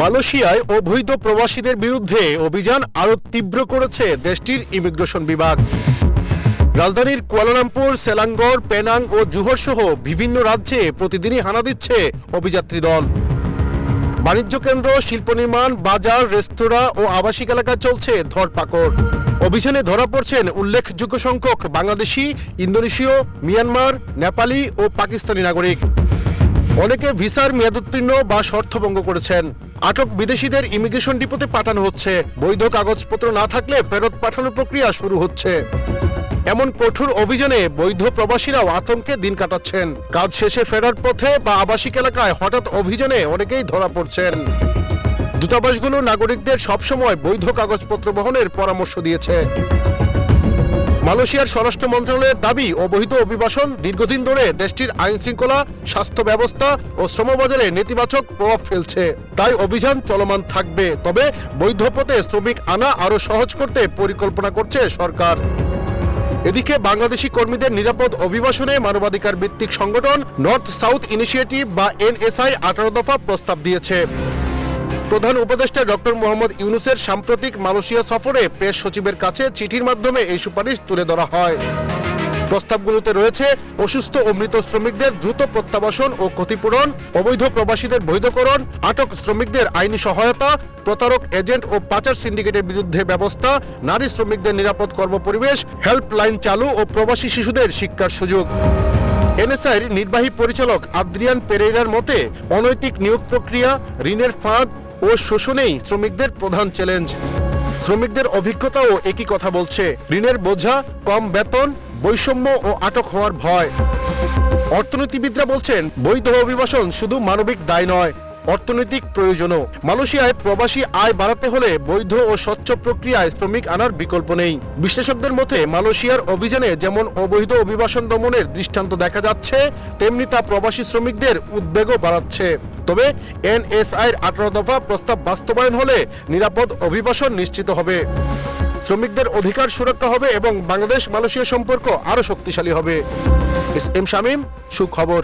মালয়েশিয়ায় অবৈধ প্রবাসীদের বিরুদ্ধে অভিযান আরও তীব্র করেছে দেশটির ইমিগ্রেশন বিভাগ। রাজধানীর কুয়ালালামপুর, সেলাঙ্গর, পেনাং ও জুহর সহ বিভিন্ন রাজ্যে প্রতিদিনই হানা দিচ্ছে অভিযাত্রী দল। বাণিজ্য কেন্দ্র, শিল্প নির্মাণ, বাজার, রেস্তোরাঁ ও আবাসিক এলাকায় চলছে ধরপাকড়। অভিযানে ধরা পড়ছেন উল্লেখযোগ্য সংখ্যক বাংলাদেশি, ইন্দোনেশীয়, মিয়ানমার, নেপালি ও পাকিস্তানি নাগরিক। অনেকে ভিসার মেয়াদোত্তীর্ণ বা শর্তভঙ্গ করেছেন। আটক বিদেশিদের ইমিগ্রেশন ডিপোতে পাঠানো হচ্ছে। বৈধ কাগজপত্র না থাকলে ফেরত পাঠানোর প্রক্রিয়া শুরু হচ্ছে। এমন কঠোর অভিযানে বৈধ প্রবাসীরাও আতঙ্কে দিন কাটাচ্ছেন। কাজ শেষে ফেরার পথে বা আবাসিক এলাকায় হঠাৎ অভিযানে অনেকেই ধরা পড়ছেন। দূতাবাসগুলো নাগরিকদের সবসময় বৈধ কাগজপত্র বহনের পরামর্শ দিয়েছে। মালয়েশিয়ার স্বরাষ্ট্র মন্ত্রণালয়ের দাবি, অবৈধ অভিবাসন দীর্ঘদিন ধরে দেশটির আইন শৃঙ্খলা, স্বাস্থ্য ব্যবস্থা ও শ্রমবাজারে নেতিবাচক প্রভাব ফেলছে। তাই অভিযান চলমান থাকবে। তবে বৈধ পথে শ্রমিক আনা আরও সহজ করতে পরিকল্পনা করছে সরকার। এদিকে বাংলাদেশি কর্মীদের নিরাপদ অভিবাসনে মানবাধিকার ভিত্তিক সংগঠন নর্থ সাউথ ইনিশিয়েটিভ বা এনএসআই আঠারো দফা প্রস্তাব দিয়েছে। প্রধান উপদেষ্টা ডক্টর মোহাম্মদ ইউনুসের সাম্প্রতিক মালয়েশিয়া সফরে প্রেস সচিবের কাছে চিঠির মাধ্যমে এই সুপারিশ তুলে ধরা হয়। প্রস্তাবগুলোতে রয়েছে, অসুস্থ ও মৃত শ্রমিকদের দ্রুত প্রত্যাবাসন ও ক্ষতিপূরণ, অবৈধ প্রবাসীদের বৈধকরণ, আটক শ্রমিকদের আইনি সহায়তা, প্রতারক এজেন্ট ও পাচার সিন্ডিকেটের বিরুদ্ধে ব্যবস্থা, নারী শ্রমিকদের নিরাপদ কর্মপরিবেশ, হেল্পলাইন চালু ও প্রবাসী শিশুদের শিক্ষার সুযোগ। এনএসআইর নির্বাহী পরিচালক আদ্রিয়ান পেরেইরার মতে, অনৈতিক নিয়োগ প্রক্রিয়া, ঋণের ফাঁদ ও শোষণেই শ্রমিকদের প্রধান চ্যালেঞ্জ শ্রমিকদের অভিজ্ঞতাও একই কথা বলছে। ঋণের বোঝা, কম বেতন, বৈষম্য ও আটক হওয়ার ভয়। অর্থনীতিবিদরা বলছেন, বৈধ অভিবাসন শুধু মানবিক দায় নয়, অর্থনৈতিক প্রয়োজনও। মালয়েশিয়ায় প্রবাসী আয় বাড়াতে হলে বৈধ ও স্বচ্ছ প্রক্রিয়ায় শ্রমিক আনার বিকল্প নেই। বিশ্লেষকদের মতে, মালয়েশিয়ার অভিযানে যেমন অবৈধ অভিবাসন দমনের দৃষ্টান্ত দেখা যাচ্ছে, তেমনি তা প্রবাসী শ্রমিকদের উদ্বেগও বাড়াচ্ছে। তবে এর আঠারো দফা প্রস্তাব বাস্তবায়ন হলে নিরাপদ অভিবাসন নিশ্চিত হবে। শ্রমিকদের অধিকার সুরক্ষা হবে এবং বাংলাদেশ মালয়েশিয়া সম্পর্ক আরও শক্তিশালী হবে। এস এম শামীম, সুখবর।